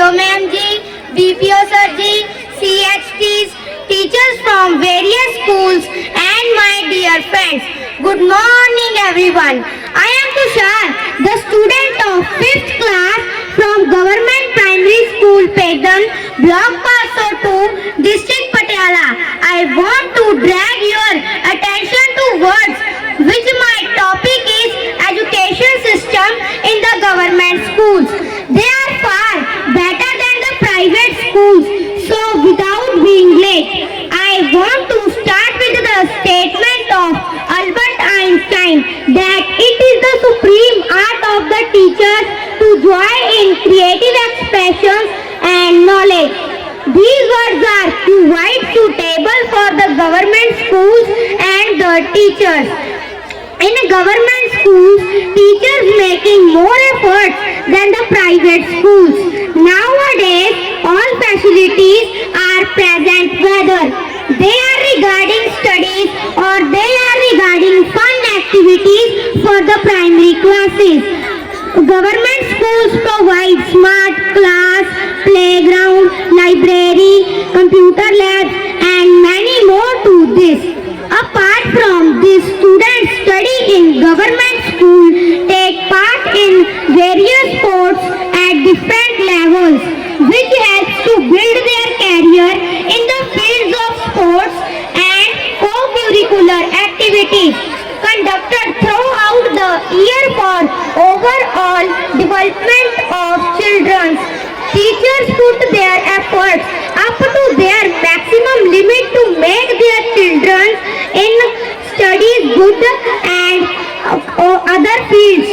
BDO ma'am ji, BPO sir ji, CHTs, teachers from various schools and my dear friends. Good morning everyone. I am Tushar, the student of 5th class from Government Primary School Pedan, Block Paso 2, District Patiala. I want to drag your attention to words which my topic is education system in the government schools. They are far better than the private schools. So without being late, I want to start with the statement of Albert Einstein that it is the supreme art of the teacher to joy in creative expressions and knowledge. These words are quite suitable for the government schools and the teachers. In government schools, teachers making more efforts than the private schools. Nowadays, all facilities are present whether they are regarding studies or they are regarding fun activities for the primary classes. Government schools provide smart class, playground, library, computer labs and many more to this. Apart from this, students study in government school, take part in various sports at different levels, which helps to build their career in the fields of sports and co-curricular activities conducted throughout the year for overall development of children. Teachers put their efforts up to their maximum limit to make their children in studies good and uh, other fields.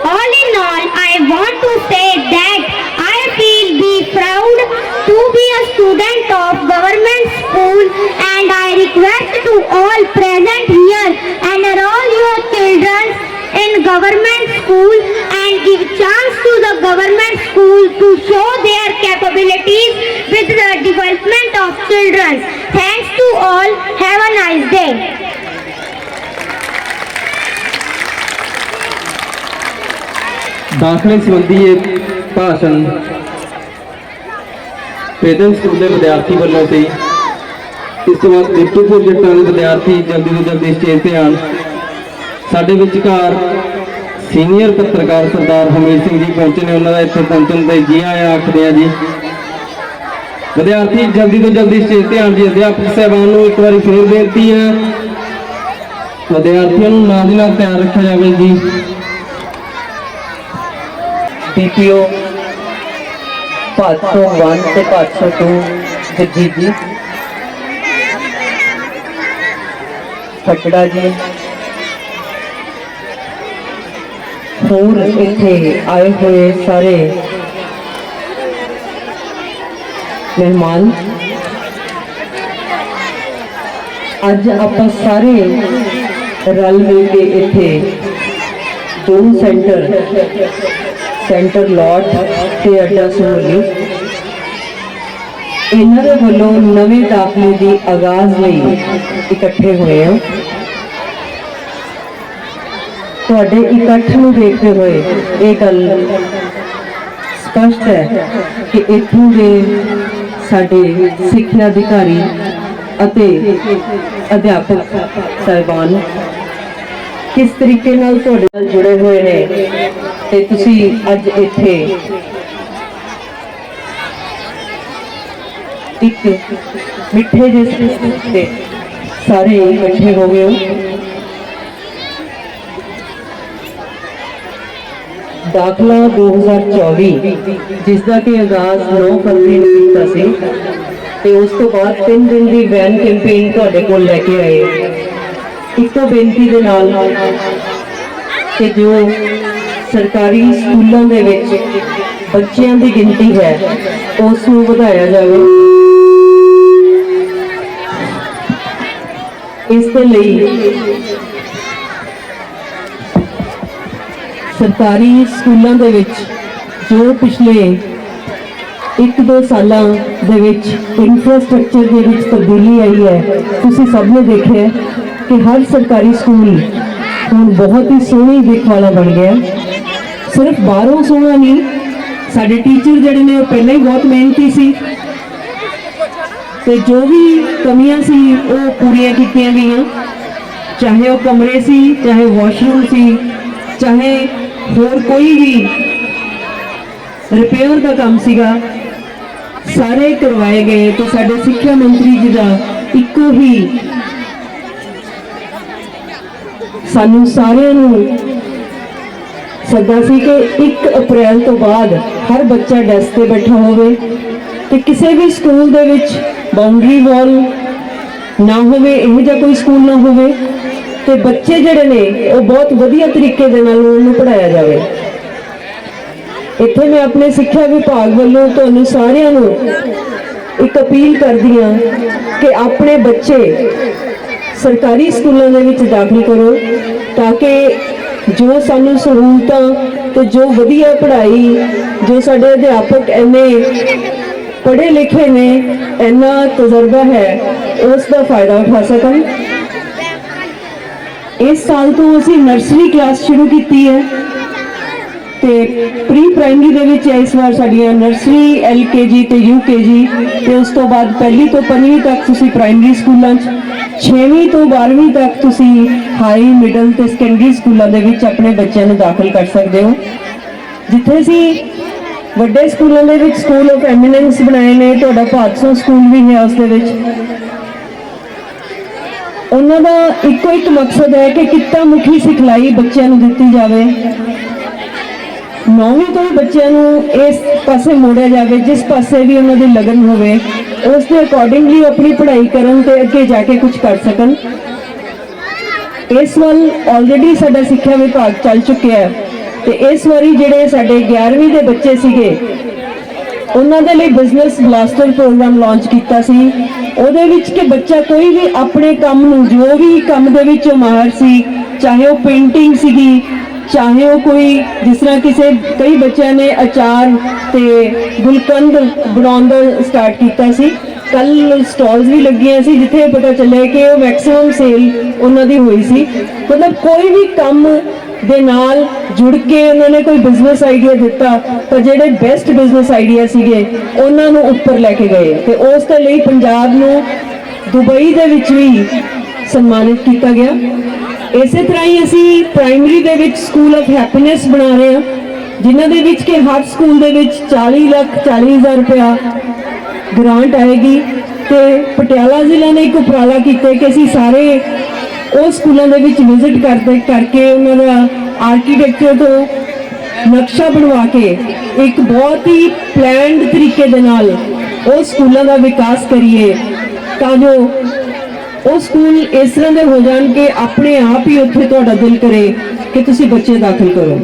All in all, I want to say that I feel be proud to be a student of government school and I request to all present here and enroll your children in government school and give chance to the government school to show their capabilities with the development of children. Thanks to all. Have a nice day. ਦਾਖਲੇ ਸੰਬੰਧੀ ਇਹ ਭਾਸ਼ਣ ਪੇਦਨ school ਦੇ ਵਿਦਿਆਰਥੀ ਵੱਲੋਂ ਸੀ। ਇਸ ਤੋਂ ਬਾਅਦ ਡਿਪਟੀ ਪ੍ਰੋਜੈਕਟਾਂ ਦੇ ਵਿਦਿਆਰਥੀ ਜਲਦੀ ਤੋਂ ਜਲਦੀ ਸਟੇਜ ਤੇ ਆਣ ਸਾਡੇ ਵਿਚਕਾਰ ਸੀਨੀਅਰ ਪੱਤਰਕਾਰ ਸਰਦਾਰ ਹਮੀਰ ਸਿੰਘ ਜੀ ਪਹੁੰਚੇ ਨੇ। ਉਹਨਾਂ ਦਾ ਇੱਥੇ ਪਹੁੰਚਣ ਤੇ ਜੀ ਆਇਆਂ ਆਖਦੇ ਆ ਜੀ। ਵਿਦਿਆਰਥੀ ਜਲਦੀ ਤੋਂ ਜਲਦੀ ਸਟੇਜ ਤੇ ਆਣ ਜੀ। ਅਧਿਆਪਕ ਸਹਿਬਾਨ ਨੂੰ ਇੱਕ ਵਾਰੀ ਫੇਰ ਬੇਨਤੀ ਹੈ। ਵਿਦਿਆਰਥੀਆਂ ਨੂੰ ਨਾਲ ਦੀ ਨਾਲ ਤਿਆਰ ਰੱਖਿਆ ਜਾਵੇ ਜੀ। ਪੀਪੀਓ 501 ਤੇ 502 ਜੱਜੀ ਜੀ ਫਟੜਾ ਜੀ ਹੋਰ ਇੱਥੇ ਆਏ ਹੋਏ ਸਾਰੇ ਮਹਿਮਾਨ ਅੱਜ ਆਪਾਂ ਸਾਰੇ ਰਲ ਮਿਲ ਕੇ ਇੱਥੇ ਦੋ ਸੈਂਟਰ ਸੈਂਟਰ ਲਾਟ ਤੇ ਅੱਡਾ ਸਹੂਲੀ ਇਹਨਾਂ ਦੇ ਵੱਲੋਂ ਨਵੇਂ ਦਾਖਲੇ ਦੀ ਆਗਾਜ਼ ਲਈ ਇਕੱਠੇ ਹੋਏ ਹਾਂ। ਤੁਹਾਡੇ ਇਕੱਠ ਨੂੰ ਦੇਖਦੇ ਹੋਏ ਇਹ ਗੱਲ ਸਪਸ਼ਟ ਹੈ ਕਿ ਇੱਥੋਂ ਦੇ ਸਾਡੇ ਸਿੱਖਿਆ ਅਧਿਕਾਰੀ ਅਤੇ ਅਧਿਆਪਕ ਸਾਹਿਬਾਨ ਕਿਸ ਤਰੀਕੇ ਨਾਲ ਤੁਹਾਡੇ ਨਾਲ ਜੁੜੇ ਹੋਏ ਨੇ? ਤੇ ਤੁਸੀਂ ਅੱਜ ਇੱਥੇ ਇੱਕ ਮਿੱਠੇ ਜਿਹੇ ਤੇ ਸਾਰੇ ਇਕੱਠੇ ਹੋ ਗਏ ਹੋ। ਦਾਖਲਾ 2024 ਜਿਸ ਦਾ ਕਿ ਆਗਾਜ਼ 9 ਫਰਵਰੀ ਨੂੰ ਕੀਤਾ ਸੀ ਤੇ ਉਸ ਤੋਂ ਬਾਅਦ 3 ਦਿਨ ਦੀ ਵੈਨ ਕੈਂਪੇਨ ਤੁਹਾਡੇ ਕੋਲ ਲੈ ਕੇ ਆਏ। ਇੱਕੋ ਬੇਨਤੀ ਦੇ ਨਾਲ ਕਿ ਜੋ ਸਰਕਾਰੀ ਸਕੂਲਾਂ ਦੇ ਵਿੱਚ ਬੱਚਿਆਂ ਦੀ ਗਿਣਤੀ ਹੈ, ਉਸ ਨੂੰ ਵਧਾਇਆ ਜਾਵੇ। ਇਸ ਦੇ ਲਈ ਸਰਕਾਰੀ ਸਕੂਲਾਂ ਦੇ ਵਿੱਚ ਜੋ ਪਿਛਲੇ ਇੱਕ ਦੋ ਸਾਲਾਂ ਦੇ ਵਿੱਚ ਇਨਫਰਾਸਟ੍ਰਕਚਰ ਦੇ ਵਿੱਚ ਤਬਦੀਲੀ ਆਈ ਹੈ, ਤੁਸੀਂ ਸਭ ਨੇ ਦੇਖਿਆ ਕਿ ਹਰ ਸਰਕਾਰੀ ਸਕੂਲ ਹੁਣ ਬਹੁਤ ਹੀ ਸੋਹਣੀ ਦਿੱਖ ਵਾਲਾ ਬਣ ਗਿਆ ਸਿਰਫ ਬਾਹਰੋਂ ਸੋਹਣਾ ਨਹੀਂ, ਸਾਡੇ ਟੀਚਰ ਜਿਹੜੇ ਨੇ ਉਹ ਪਹਿਲਾਂ ਹੀ ਬਹੁਤ ਮਿਹਨਤੀ ਸੀ। ਤੇ ਜੋ ਵੀ ਕਮੀਆਂ ਸੀ, ਉਹ ਪੂਰੀਆਂ ਕੀਤੀਆਂ ਗਈਆਂ। ਚਾਹੇ ਉਹ ਕਮਰੇ ਸੀ, ਚਾਹੇ ਵਾਸ਼ਰੂਮ ਸੀ, ਚਾਹੇ ਹੋਰ ਕੋਈ ਵੀ ਰਿਪੇਅਰ ਦਾ ਕੰਮ ਸੀਗਾ, ਸਾਰੇ ਕਰਵਾਏ ਗਏ ਤੇ ਸਾਡੇ ਸਿੱਖਿਆ ਮੰਤਰੀ ਜੀ ਦਾ ਇੱਕੋ ਹੀ ਸਾਨੂੰ ਸਾਰਿਆਂ ਨੂੰ ਸੱਦਾ ਸੀ ਕਿ 1 ਅਪ੍ਰੈਲ ਤੋਂ ਬਾਅਦ ਹਰ ਬੱਚਾ ਡੈਸਕ ਤੇ ਬੈਠਾ ਹੋਵੇ ਤੇ ਕਿਸੇ ਵੀ ਸਕੂਲ ਦੇ ਵਿੱਚ ਬਾਉਂਡਰੀ ਵਾਲ ਨਾ ਹੋਵੇ, ਇਹੋ ਜਿਹਾ ਕੋਈ ਸਕੂਲ ਨਾ ਹੋਵੇ, ਤੇ ਬੱਚੇ ਜਿਹੜੇ ਨੇ, ਉਹ ਬਹੁਤ ਵਧੀਆ ਤਰੀਕੇ ਦੇ ਨਾਲ ਉਹਨਾਂ ਨੂੰ ਪੜਾਇਆ ਜਾਵੇ। ਇੱਥੇ ਮੈਂ ਆਪਣੇ ਸਿੱਖਿਆ ਵਿਭਾਗ ਵੱਲੋਂ ਤੁਹਾਨੂੰ ਸਾਰਿਆਂ ਨੂੰ ਇੱਕ ਅਪੀਲ ਕਰਦੀ ਹਾਂ ਕਿ ਆਪਣੇ ਬੱਚੇ ਸਰਕਾਰੀ ਸਕੂਲਾਂ ਦੇ ਵਿੱਚ ਦਾਖਲ ਕਰੋ, ਤਾਂ ਕਿ ਜੋ ਸਾਨੂੰ ਸਹੂਲਤਾਂ ਤੇ ਜੋ ਵਧੀਆ ਪੜ੍ਹਾਈ, ਜੋ ਸਾਡੇ ਅਧਿਆਪਕ ਐਨੇ ਪੜ੍ਹੇ ਲਿਖੇ ਨੇ, ਇੰਨਾ ਤਜਰਬਾ ਹੈ, ਉਸ ਦਾ ਫਾਇਦਾ ਉਠਾ ਸਕਣ ਇਸ ਸਾਲ ਤੋਂ ਅਸੀਂ ਨਰਸਰੀ ਕਲਾਸ ਸ਼ੁਰੂ ਕੀਤੀ ਹੈ। ਤੇ ਪ੍ਰੀ ਪ੍ਰਾਇਮਰੀ ਦੇ ਵਿੱਚ ਇਸ ਵਾਰ ਸਾਡੀਆਂ ਨਰਸਰੀ ਐਲਕੇਜੀ ਤੇ ਯੂਕੇਜੀ ਤੇ ਉਸ ਤੋਂ ਬਾਅਦ ਪਹਿਲੀ ਤੋਂ ਪੰਜਵੀਂ ਤੱਕ ਤੁਸੀਂ ਪ੍ਰਾਇਮਰੀ ਸਕੂਲਾਂ 'ਚ 6ਵੀਂ ਤੋਂ 12ਵੀਂ ਤੱਕ ਤੁਸੀਂ ਹਾਈ ਮਿਡਲ ਤੇ ਸੈਕੰਡਰੀ ਸਕੂਲਾਂ ਦੇ ਵਿੱਚ ਆਪਣੇ ਬੱਚਿਆਂ ਨੂੰ ਦਾਖਲ ਕਰ ਸਕਦੇ ਹੋ। ਜਿੱਥੇ ਅਸੀਂ ਵੱਡੇ ਸਕੂਲਾਂ ਦੇ ਵਿੱਚ ਸਕੂਲ ਆਫ ਐਮੀਨੈਂਸ ਬਣਾਏ ਨੇ, ਤੁਹਾਡਾ ਭਾਦਸੋਂ ਸਕੂਲ ਵੀ ਹੈ ਉਸ ਦੇ ਵਿੱਚ। ਉਹਨਾਂ ਦਾ ਇੱਕੋ ਇੱਕ ਮਕਸਦ ਹੈ ਕਿ ਕਿੱਤਾ ਮੁਖੀ ਸਿਖਲਾਈ ਬੱਚਿਆਂ ਨੂੰ ਦਿੱਤੀ ਜਾਵੇ। ਨੌਵੀਂ ਤੋਂ ਹੀ ਬੱਚਿਆਂ ਨੂੰ ਇਸ ਪਾਸੇ ਮੋੜਿਆ ਜਾਵੇ, ਜਿਸ ਪਾਸੇ ਵੀ ਉਹਨਾਂ ਦੀ ਲਗਨ ਹੋਵੇ, ਉਸ ਦੇ ਅਕੋਰਡਿੰਗਲੀ ਆਪਣੀ ਪੜ੍ਹਾਈ ਕਰਨ ਤੇ ਅੱਗੇ ਜਾ ਕੇ ਕੁਝ ਕਰ ਸਕਣ। ਇਸ ਵੱਲ ਆਲਰੇਡੀ ਸਾਡਾ ਸਿੱਖਿਆ ਵਿਭਾਗ ਚੱਲ ਚੁੱਕਿਆ ਹੈ ਤੇ ਇਸ ਵਾਰੀ ਜਿਹੜੇ ਸਾਡੇ 11ਵੀਂ ਦੇ ਬੱਚੇ ਸੀਗੇ, ਉਹਨਾਂ ਦੇ ਲਈ ਬਿਜ਼ਨਸ ਬਲਾਸਟਰ ਪ੍ਰੋਗਰਾਮ ਲਾਂਚ ਕੀਤਾ ਸੀ। ਉਹਦੇ ਵਿੱਚ ਕਿ ਬੱਚਾ ਕੋਈ ਵੀ ਆਪਣੇ ਕੰਮ ਨੂੰ, ਜੋ ਵੀ ਕੰਮ ਦੇ ਵਿੱਚ ਮਾਹਰ ਸੀ, ਚਾਹੇ ਉਹ ਪੇਂਟਿੰਗ ਸੀਗੀ ਚਾਹੇ ਉਹ ਕੋਈ ਜਿਸ ਤਰ੍ਹਾਂ ਕਿਸੇ ਕਈ ਬੱਚਿਆਂ ਨੇ ਅਚਾਰ ਤੇ ਗੁਲਕੰਦ ਬਣਾਉਣ ਦਾ ਸਟਾਰਟ ਕੀਤਾ ਸੀ। ਕੱਲ ਸਟਾਲਸ ਵੀ ਲੱਗੀਆਂ ਸੀ ਜਿੱਥੇ ਪਤਾ ਚੱਲਿਆ ਕਿ ਉਹ ਮੈਕਸਿਮਮ ਸੇਲ ਉਹਨਾਂ ਦੀ ਹੋਈ ਸੀ। ਮਤਲਬ ਕੋਈ ਵੀ ਕੰਮ ਦੇ ਨਾਲ ਜੁੜ ਕੇ ਉਹਨਾਂ ਨੇ ਕੋਈ ਬਿਜ਼ਨਸ ਆਈਡੀਆ ਦਿੱਤਾ ਤਾਂ ਜਿਹੜੇ ਬੈਸਟ ਬਿਜ਼ਨਸ ਆਈਡੀਆ ਸੀਗੇ, ਉਹਨਾਂ ਨੂੰ ਉੱਪਰ ਲੈ ਕੇ ਗਏ। ਤੇ ਉਸ ਦੇ ਲਈ ਪੰਜਾਬ ਨੂੰ ਦੁਬਈ ਦੇ ਵਿੱਚ ਵੀ ਸਨਮਾਨਿਤ ਕੀਤਾ ਗਿਆ। ਇਸੇ ਤਰ੍ਹਾਂ ਹੀ ਅਸੀਂ ਪ੍ਰਾਇਮਰੀ ਦੇ ਵਿੱਚ ਸਕੂਲ ਆਫ ਹੈਪੀਨੈਸ ਬਣਾ ਰਹੇ ਹਾਂ, ਜਿਨ੍ਹਾਂ ਦੇ ਵਿੱਚ ਕਿ ਹਰ ਸਕੂਲ ਦੇ ਵਿੱਚ 40 ਲੱਖ 40 ਹਜ਼ਾਰ ਰੁਪਇਆ ਗ੍ਰਾਂਟ ਆਏਗੀ ਤੇ ਪਟਿਆਲਾ ਜ਼ਿਲ੍ਹਾ ਨੇ ਇੱਕ ਉਪਰਾਲਾ ਕੀਤਾ ਕਿ ਅਸੀਂ ਸਾਰੇ ਉਹ ਸਕੂਲਾਂ ਦੇ ਵਿੱਚ ਵਿਜ਼ਿਟ ਕਰਦੇ, ਕਰਕੇ ਉਹਨਾਂ ਦਾ ਆਰਕੀਟੈਕਚਰ ਤੋਂ ਨਕਸ਼ਾ ਬਣਵਾ ਕੇ ਇੱਕ ਬਹੁਤ ਹੀ ਪਲਾਨਡ ਤਰੀਕੇ ਦੇ ਨਾਲ ਉਹ ਸਕੂਲਾਂ ਦਾ ਵਿਕਾਸ ਕਰੀਏ, ਤਾਂ ਜੋ ਉਹ ਸਕੂਲ ਇਸ ਤਰ੍ਹਾਂ ਦੇ ਹੋ ਜਾਣ ਕਿ ਆਪਣੇ ਆਪ ਹੀ ਉੱਥੇ ਤੁਹਾਡਾ ਦਿਲ ਕਰੇ ਕਿ ਤੁਸੀਂ ਬੱਚੇ ਦਾਖਲ ਕਰੋ।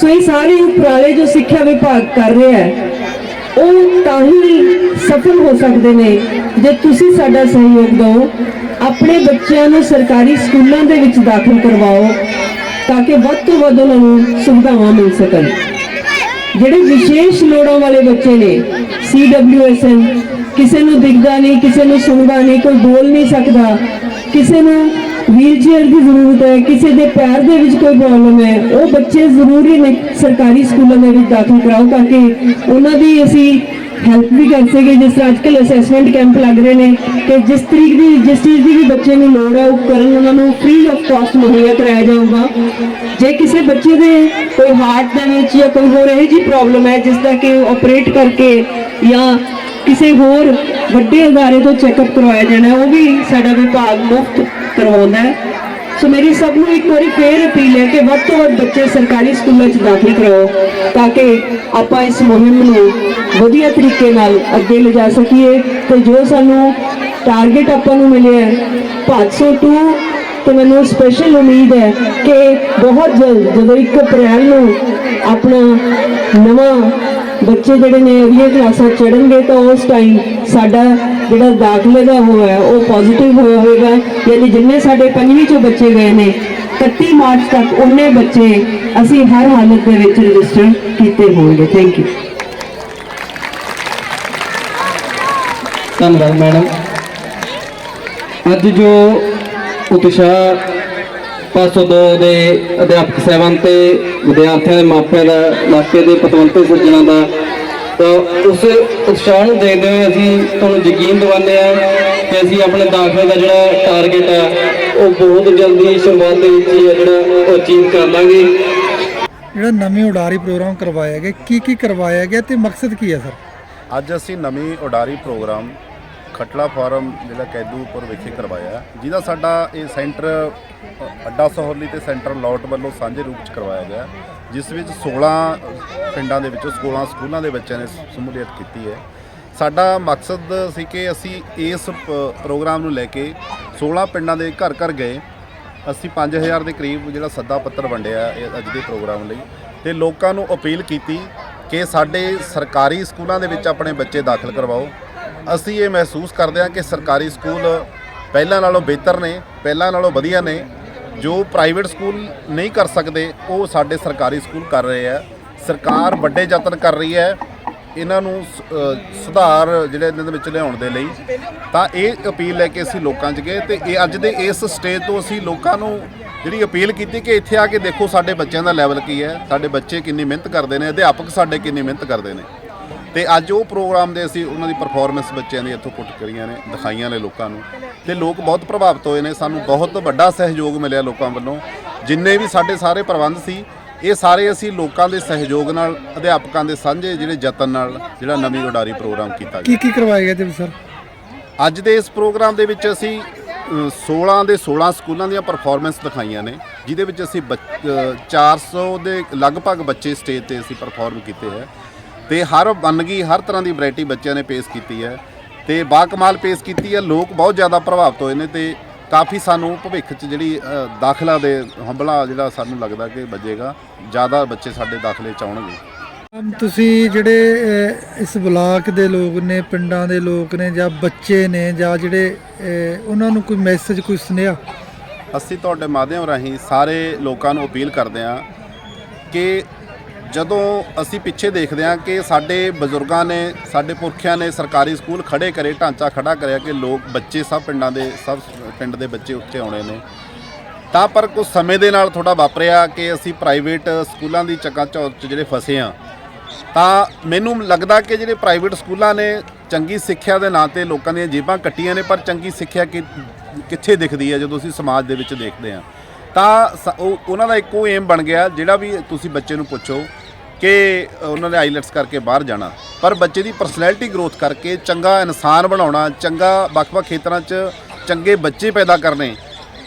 ਸੋ ਇਹ ਸਾਰੇ ਉਪਰਾਲੇ ਜੋ ਸਿੱਖਿਆ ਵਿਭਾਗ ਕਰ ਰਿਹਾ ਹੈ, ਉਹ ਤਾਂ ਹੀ ਸਫਲ ਹੋ ਸਕਦੇ ਨੇ ਜੇ ਤੁਸੀਂ ਸਾਡਾ ਸਹਿਯੋਗ ਦਿਓ, ਆਪਣੇ ਬੱਚਿਆਂ ਨੂੰ ਸਰਕਾਰੀ ਸਕੂਲਾਂ ਦੇ ਵਿੱਚ ਦਾਖਲ ਕਰਵਾਓ ਤਾਂ ਕਿ ਵੱਧ ਤੋਂ ਵੱਧ ਉਹਨਾਂ ਨੂੰ ਸੁਵਿਧਾਵਾਂ ਮਿਲ ਸਕਣ। ਜਿਹੜੇ ਵਿਸ਼ੇਸ਼ ਲੋੜਾਂ ਵਾਲੇ ਬੱਚੇ ਨੇ CWSN ਕਿਸੇ ਨੂੰ ਦਿਖਦਾ ਨਹੀਂ, ਕਿਸੇ ਨੂੰ ਸੁਣਦਾ ਨਹੀਂ, ਕੋਈ ਬੋਲ ਨਹੀਂ ਸਕਦਾ। ਕਿਸੇ ਨੂੰ ਵੀਲਚੇਅਰ ਦੀ ਜ਼ਰੂਰਤ ਹੈ, ਕਿਸੇ ਦੇ ਪੈਰ ਦੇ ਵਿੱਚ ਕੋਈ ਪ੍ਰੋਬਲਮ ਹੈ, ਉਹ ਬੱਚੇ ਜ਼ਰੂਰੀ ਨੇ ਸਰਕਾਰੀ ਸਕੂਲਾਂ ਦੇ ਵਿੱਚ ਦਾਖਲ ਕਰਾਓ ਤਾਂ ਕਿ ਉਹਨਾਂ ਦੀ ਅਸੀਂ ਹੈਲਪ ਵੀ ਕਰ ਸਕੇ ਜਿਸ ਤਰ੍ਹਾਂ ਅੱਜਕੱਲ ਅਸੈਸਮੈਂਟ ਕੈਂਪ ਲੱਗ ਰਹੇ ਨੇ ਕਿ ਜਿਸ ਤਰੀਕ ਦੀ, ਜਿਸ ਚੀਜ਼ ਦੀ ਵੀ ਬੱਚੇ ਨੂੰ ਲੋੜ ਹੈ, ਉਹ ਕਰਨ ਉਹਨਾਂ ਨੂੰ ਫ੍ਰੀ ਆਫ ਕਾਸਟ ਮੁਹੱਈਆ ਕਰਾਇਆ ਜਾਊਗਾ। ਜੇ ਕਿਸੇ ਬੱਚੇ ਦੇ ਕੋਈ ਹਾਰਟ ਦੇ ਵਿੱਚ ਜਾਂ ਕੋਈ ਹੋਰ ਇਹੋ ਜਿਹੀ ਪ੍ਰੋਬਲਮ ਹੈ, ਜਿਸ ਦਾ ਕਿ ਆਪਰੇਟ ਕਰਕੇ ਜਾਂ ਕਿਸੇ ਹੋਰ ਵੱਡੇ ਅਦਾਰੇ ਤੋਂ ਚੈੱਕਅਪ ਕਰਵਾਇਆ ਜਾਣਾ, ਉਹ ਵੀ ਸਾਡਾ ਵਿਭਾਗ ਮੁਫਤ ਕਰਵਾਉਂਦਾ ਹੈ। ਸੋ ਮੇਰੀ ਸਭ ਨੂੰ ਇੱਕ ਵਾਰੀ ਫੇਰ ਅਪੀਲ ਹੈ ਕਿ ਵੱਧ ਤੋਂ ਵੱਧ ਬੱਚੇ ਸਰਕਾਰੀ ਸਕੂਲਾਂ 'ਚ ਦਾਖਲ ਕਰਾਓ, ਤਾਂ ਕਿ ਆਪਾਂ ਇਸ ਮੁਹਿੰਮ ਨੂੰ ਵਧੀਆ ਤਰੀਕੇ ਨਾਲ ਅੱਗੇ ਲਿਜਾ ਸਕੀਏ ਤੇ ਜੋ ਸਾਨੂੰ ਟਾਰਗੇਟ ਆਪਾਂ ਨੂੰ ਮਿਲਿਆ ਹੈ 502 ਤੇ ਮੈਨੂੰ ਸਪੈਸ਼ਲ ਉਮੀਦ ਹੈ ਕਿ ਬਹੁਤ ਜਲਦ ਜਦੋਂ 1 ਅਪ੍ਰੈਲ ਨੂੰ ਆਪਣਾ ਨਵਾਂ ਬੱਚੇ ਜਿਹੜੇ ਨੇ ਅਗਲੀਆਂ ਕਲਾਸਾਂ ਚੜਨਗੇ ਤਾਂ ਉਸ ਟਾਈਮ ਸਾਡਾ ਜਿਹੜਾ ਦਾਖਲੇ ਦਾ ਹੋਇਆ ਉਹ ਪੋਜ਼ਿਟਿਵ ਹੋਇਆ ਹੋਵੇਗਾ। ਯਾਨੀ ਜਿੰਨੇ ਸਾਡੇ ਪੰਜਵੀਂ ਚੋਂ ਬੱਚੇ ਗਏ ਨੇ 31 ਮਾਰਚ ਤੱਕ ਉਹਨੇ ਬੱਚੇ ਅਸੀਂ ਹਰ ਹਾਲਤ ਦੇ ਵਿੱਚ ਰਜਿਸਟਰ ਕੀਤੇ ਹੋਣਗੇ। ਥੈਂਕ ਯੂ ਧੰਨਵਾਦ, ਮੈਡਮ। ਅੱਜ ਜੋ ਉਤਸ਼ਾਹ 502 ਦੇ ਅਧਿਆਪਕ ਸਹਿਬਾਨ ਤੇ ਵਿਦਿਆਰਥੀਆਂ ਦੇ ਮਾਪਿਆਂ ਦਾ ਇਲਾਕੇ ਦੇ ਪਤਵੰਤੇ ਸੱਜਣਾ ਦਾ। ਤਾਂ ਉਸ ਉਤਸ਼ਾਹ ਨੂੰ ਦੇਖਦੇ ਹੋਏ ਅਸੀਂ ਤੁਹਾਨੂੰ ਯਕੀਨ ਦਿਵਾਉਂਦੇ ਆ ਕਿ ਅਸੀਂ ਆਪਣੇ ਦਾਖਲੇ ਦਾ ਜਿਹੜਾ ਟਾਰਗੇਟ ਹੈ ਉਹ ਬਹੁਤ ਜਲਦੀ ਸ਼ੁਰੂਆਤ ਦੇ ਵਿੱਚ ਹੀ ਹੈ ਜਿਹੜਾ ਉਹ ਅਚੀਵ ਕਰ ਲਾਂਗੇ। ਜਿਹੜਾ ਨਵੀਂ ਉਡਾਰੀ ਪ੍ਰੋਗਰਾਮ ਕਰਵਾਇਆ ਗਿਆ ਕੀ ਕੀ ਕਰਵਾਇਆ ਗਿਆ ਤੇ ਮਕਸਦ ਕੀ ਹੈ ਸਰ? ਅੱਜ ਅਸੀਂ ਨਵੀਂ ਉਡਾਰੀ ਪ੍ਰੋਗਰਾਮ ਖਟਲਾ ਫਾਰਮ ਜਿਹੜਾ ਕੈਦੂਪੁਰ ਵਿਖੇ ਕਰਵਾਇਆ ਜਿਹਦਾ ਸਾਡਾ ਇਹ ਸੈਂਟਰ ਅੱਡਾ ਸਹੌਲੀ ਤੇ ਸੈਂਟਰ ਲੋਟ ਵੱਲੋਂ ਸਾਂਝੇ ਰੂਪ ਚ ਕਰਵਾਇਆ ਗਿਆ ਜਿਸ ਵਿੱਚ 16 ਪਿੰਡਾਂ ਦੇ ਵਿੱਚੋਂ 16 ਸਕੂਲਾਂ ਦੇ ਬੱਚਿਆਂ ਨੇ ਸ਼ਮੂਲੀਅਤ ਕੀਤੀ ਹੈ। ਸਾਡਾ ਮਕਸਦ ਸੀ ਕਿ ਅਸੀਂ ਇਸ ਪ- ਪ੍ਰੋਗਰਾਮ ਨੂੰ ਲੈ ਕੇ 16 ਪਿੰਡਾਂ ਦੇ ਘਰ ਘਰ ਗਏ। ਅਸੀਂ 5000 ਦੇ ਕਰੀਬ ਜਿਹੜਾ ਸੱਦਾ ਪੱਤਰ ਵੰਡਿਆ ਇਹ ਅੱਜ ਦੇ ਪ੍ਰੋਗਰਾਮ ਲਈ। ਤੇ ਲੋਕਾਂ ਨੂੰ ਅਪੀਲ ਕੀਤੀ ਕਿ ਸਾਡੇ ਸਰਕਾਰੀ ਸਕੂਲਾਂ ਦੇ ਵਿੱਚ ਆਪਣੇ ਬੱਚੇ ਦਾਖਲ ਕਰਵਾਓ। ਅਸੀਂ ਇਹ ਮਹਿਸੂਸ ਕਰਦੇ ਹਾਂ ਕਿ ਸਰਕਾਰੀ ਸਕੂਲ ਪਹਿਲਾਂ ਨਾਲੋਂ ਬਿਹਤਰ ਨੇ, ਪਹਿਲਾਂ ਨਾਲੋਂ ਵਧੀਆ ਨੇ। ਜੋ ਪ੍ਰਾਈਵੇਟ ਸਕੂਲ ਨਹੀਂ ਕਰ ਸਕਦੇ, ਉਹ ਸਾਡੇ ਸਰਕਾਰੀ ਸਕੂਲ ਕਰ ਰਹੇ ਆ। ਸਰਕਾਰ ਵੱਡੇ ਯਤਨ ਕਰ ਰਹੀ ਹੈ ਇਹਨਾਂ ਨੂੰ ਸੁਧਾਰ ਜਿਹੜੇ ਇਹਨਾਂ ਦੇ ਵਿੱਚ ਲਿਆਉਣ ਦੇ ਲਈ। ਤਾਂ ਇਹ ਅਪੀਲ ਲੈ ਕੇ ਅਸੀਂ ਲੋਕਾਂ 'ਚ ਗਏ ਤੇ ਇਹ ਅੱਜ ਦੇ ਇਸ ਸਟੇਜ ਤੋਂ ਅਸੀਂ ਲੋਕਾਂ ਨੂੰ ਜਿਹੜੀ ਅਪੀਲ ਕੀਤੀ ਕਿ ਇੱਥੇ ਆ ਕੇ ਦੇਖੋ ਸਾਡੇ ਬੱਚਿਆਂ ਦਾ ਲੈਵਲ ਕੀ ਹੈ, ਸਾਡੇ ਬੱਚੇ ਕਿੰਨੀ ਮਿਹਨਤ ਕਰਦੇ ਨੇ, ਅਧਿਆਪਕ ਸਾਡੇ ਕਿੰਨੀ ਮਿਹਨਤ ਕਰਦੇ ਨੇ। ਤੇ ਅੱਜ ਉਹ ਪ੍ਰੋਗਰਾਮ ਦੇ ਅਸੀਂ ਉਹਨਾਂ ਦੀ ਪਰਫਾਰਮੈਂਸ ਬੱਚਿਆਂ ਦੀ ਇੱਥੋਂ ਪੁੱਟ ਕਰੀਆਂ ਨੇ ਦਿਖਾਈਆਂ ਨੇ ਲੋਕਾਂ ਨੂੰ। ਤੇ ਲੋਕ ਬਹੁਤ ਪ੍ਰਭਾਵਿਤ ਹੋਏ ਨੇ। ਸਾਨੂੰ ਬਹੁਤ ਵੱਡਾ ਸਹਿਯੋਗ ਮਿਲਿਆ ਲੋਕਾਂ ਵੱਲੋਂ। ਜਿੰਨੇ ਵੀ ਸਾਡੇ ਸਾਰੇ ਪ੍ਰਬੰਧ ਸੀ ਇਹ ਸਾਰੇ ਅਸੀਂ ਲੋਕਾਂ ਦੇ ਸਹਿਯੋਗ ਨਾਲ ਅਧਿਆਪਕਾਂ ਦੇ ਸਾਂਝੇ ਜਿਹੜੇ ਯਤਨ ਨਾਲ ਜਿਹੜਾ ਨਵੀਂ ਉਡਾਰੀ ਪ੍ਰੋਗਰਾਮ ਕੀਤਾ ਗਿਆ। ਕੀ ਕੀ ਕਰਵਾਇਆ ਗਿਆ ਤੇ ਸਰ? ਅੱਜ ਦੇ ਇਸ ਪ੍ਰੋਗਰਾਮ ਦੇ ਵਿੱਚ ਅਸੀਂ ਅ, 16 ਦੇ 16 ਸਕੂਲਾਂ ਦੀਆਂ ਪਰਫਾਰਮੈਂਸ ਦਿਖਾਈਆਂ ਨੇ ਜਿਹਦੇ ਵਿੱਚ ਅਸੀਂ ਬੱਚ- ਅ, 400 ਦੇ ਲਗਭਗ ਬੱਚੇ ਸਟੇਜ ਤੇ ਅਸੀਂ ਪਰਫਾਰਮ ਕੀਤੇ ਹੈ। ਤੇ ਹਰ ਵੰਨਗੀ ਹਰ ਤਰ੍ਹਾਂ ਦੀ ਵੈਰਾਈਟੀ ਬੱਚਿਆਂ ਨੇ ਪੇਸ਼ ਕੀਤੀ ਹੈ ਤੇ ਬਾਕਮਾਲ ਪੇਸ਼ ਕੀਤੀ ਹੈ। ਲੋਕ ਬਹੁਤ ਜ਼ਿਆਦਾ ਪ੍ਰਭਾਵਿਤ ਹੋਏ ਨੇ ਤੇ ਕਾਫੀ ਸਾਨੂੰ ਭਵਿੱਖ 'ਚ ਜਿਹੜੀ ਦਾਖਲਾ ਦੇ ਹੰਬਲਾ ਜਿਹੜਾ ਸਾਨੂੰ ਲੱਗਦਾ ਕਿ ਵੱਜੇਗਾ ਜ਼ਿਆਦਾ ਬੱਚੇ ਸਾਡੇ ਦਾਖਲੇ 'ਚ ਆਉਣਗੇ। ਤੁਸੀਂ ਜਿਹੜੇ ਇਸ ਬਲਾਕ ਦੇ ਲੋਕ ਨੇ ਪਿੰਡਾਂ ਦੇ ਲੋਕ ਨੇ ਜਾਂ ਬੱਚੇ ਨੇ ਜਾਂ ਜਿਹੜੇ ਉਹਨਾਂ ਨੂੰ ਕੋਈ ਮੈਸੇਜ ਕੋਈ ਸੁਨੇਹਾ? ਅਸੀਂ ਤੁਹਾਡੇ ਮਾਧਿਅਮ ਰਾਹੀਂ ਸਾਰੇ ਲੋਕਾਂ ਨੂੰ ਅਪੀਲ ਕਰਦੇ ਹਾਂ ਕਿ ਜਦੋਂ ਅਸੀਂ ਪਿੱਛੇ ਦੇਖਦੇ ਹਾਂ ਕਿ ਸਾਡੇ ਬਜ਼ੁਰਗਾਂ ਨੇ, ਸਾਡੇ ਪੁਰਖਿਆਂ ਨੇ ਸਰਕਾਰੀ ਸਕੂਲ ਖੜੇ ਕਰੇ, ਢਾਂਚਾ ਖੜਾ ਕਰਿਆ ਕਿ ਲੋਕ ਬੱਚੇ ਸਭ ਪਿੰਡਾਂ ਦੇ, ਸਭ ਪਿੰਡ ਦੇ ਬੱਚੇ ਉੱਥੇ ਆਉਣੇ ਨੇ। ਤਾਂ ਪਰ ਕੁਝ ਸਮੇਂ ਦੇ ਨਾਲ ਥੋੜਾ ਵਾਪਰਿਆ ਕਿ ਅਸੀਂ ਪ੍ਰਾਈਵੇਟ ਸਕੂਲਾਂ ਦੀ ਚੱਕਾ ਚੌਰ 'ਚ ਜਿਹੜੇ ਫਸੇ ਹਾਂ। ਤਾਂ ਮੈਨੂੰ ਲੱਗਦਾ ਕਿ ਜਿਹੜੇ ਪ੍ਰਾਈਵੇਟ ਸਕੂਲਾਂ ਨੇ ਚੰਗੀ ਸਿੱਖਿਆ ਦੇ ਨਾਂ ਤੇ ਲੋਕਾਂ ਦੀਆਂ ਜੇਬਾਂ ਕੱਟੀਆਂ ਨੇ, ਪਰ ਚੰਗੀ ਸਿੱਖਿਆ ਕਿ, ਕਿੱਥੇ ਦਿਖਦੀ ਹੈ ਜਦੋਂ ਅਸੀਂ ਸਮਾਜ ਦੇ ਵਿੱਚ ਦੇਖਦੇ ਹਾਂ। ਤਾਂ ਸ- ਉਹ ਉਹਨਾਂ ਦਾ ਇੱਕੋ ਏਮ ਬਣ ਗਿਆ, ਜਿਹੜਾ ਵੀ ਤੁਸੀਂ ਬੱਚੇ ਨੂੰ ਪੁੱਛੋ ਕਿ ਉਹਨਾਂ ਨੇ ਆਈਲੈਟਸ ਕਰਕੇ ਬਾਹਰ ਜਾਣਾ। ਪਰ ਬੱਚੇ ਦੀ ਪਰਸਨੈਲਿਟੀ ਗਰੋਥ ਕਰਕੇ ਚੰਗਾ ਇਨਸਾਨ ਬਣਾਉਣਾ, ਚੰਗਾ ਵੱਖ-ਵੱਖ ਖੇਤਰਾਂ 'ਚ ਚੰਗੇ ਬੱਚੇ ਪੈਦਾ ਕਰਨੇ,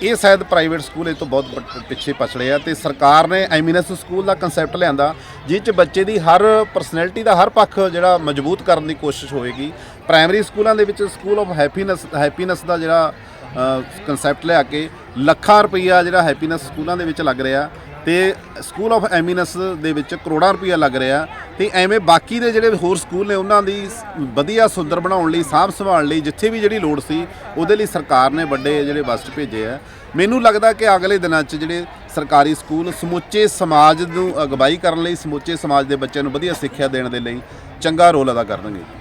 ਇਹ ਸ਼ਾਇਦ ਪ੍ਰਾਈਵੇਟ ਸਕੂਲ ਇਹ ਤੋਂ ਬਹੁਤ ਪ- ਪਿੱਛੇ ਪਛੜੇ ਆ ਤੇ ਸਰਕਾਰ ਨੇ ਐਮੀਨੈਂਸ ਸਕੂਲ ਦਾ ਕਨਸੈਪਟ ਲਿਆਂਦਾ ਜਿਸ 'ਚ ਬੱਚੇ ਦੀ ਹਰ ਪਰਸਨੈਲਿਟੀ ਦਾ ਹਰ ਪੱਖ ਜਿਹੜਾ ਮਜ਼ਬੂਤ ਕਰਨ ਦੀ ਕੋਸ਼ਿਸ਼ ਹੋਵੇਗੀ ਪ੍ਰਾਇਮਰੀ ਸਕੂਲਾਂ ਦੇ ਵਿੱਚ ਸਕੂਲ ਆਫ ਹੈਪੀਨੈਸ ਹੈਪੀਨੈਸ ਦਾ ਜਿਹੜਾ ਕਨਸੈਪਟ ਲਿਆ ਕੇ ਲੱਖਾਂ ਰੁਪਈਆ ਜਿਹੜਾ ਹੈਪੀਨੈਸ ਸਕੂਲਾਂ ਦੇ ਵਿੱਚ ਲੱਗ ਰਿਹਾ ਤੇ ਸਕੂਲ ਆਫ ਐਮੀਨੈਸ ਦੇ ਵਿੱਚ ਕਰੋੜਾਂ ਰੁਪਈਆ ਲੱਗ ਰਿਹਾ ਤੇ ਐਵੇਂ ਬਾਕੀ ਦੇ ਜਿਹੜੇ ਹੋਰ ਸਕੂਲ ਨੇ ਉਹਨਾਂ ਦੀ ਵਧੀਆ ਸੁੰਦਰ ਬਣਾਉਣ ਲਈ, ਸਾਂਭ ਸੰਭਾਲ ਲਈ ਜਿੱਥੇ ਵੀ ਜਿਹੜੀ ਲੋੜ ਸੀ, ਉਹਦੇ ਲਈ ਸਰਕਾਰ ਨੇ ਵੱਡੇ ਜਿਹੜੇ ਬਸਟ ਭੇਜੇ ਆ। ਮੈਨੂੰ ਲੱਗਦਾ ਕਿ ਅਗਲੇ ਦਿਨਾਂ 'ਚ ਜਿਹੜੇ ਸਰਕਾਰੀ ਸਕੂਲ ਸਮੁੱਚੇ ਸਮਾਜ ਨੂੰ ਅਗਵਾਈ ਕਰਨ ਲਈ, ਸਮੁੱਚੇ ਸਮਾਜ ਦੇ ਬੱਚਿਆਂ ਨੂੰ ਵਧੀਆ ਸਿੱਖਿਆ ਦੇਣ ਦੇ ਲਈ ਚੰਗਾ ਰੋਲ ਅਦਾ ਕਰਨਗੇ।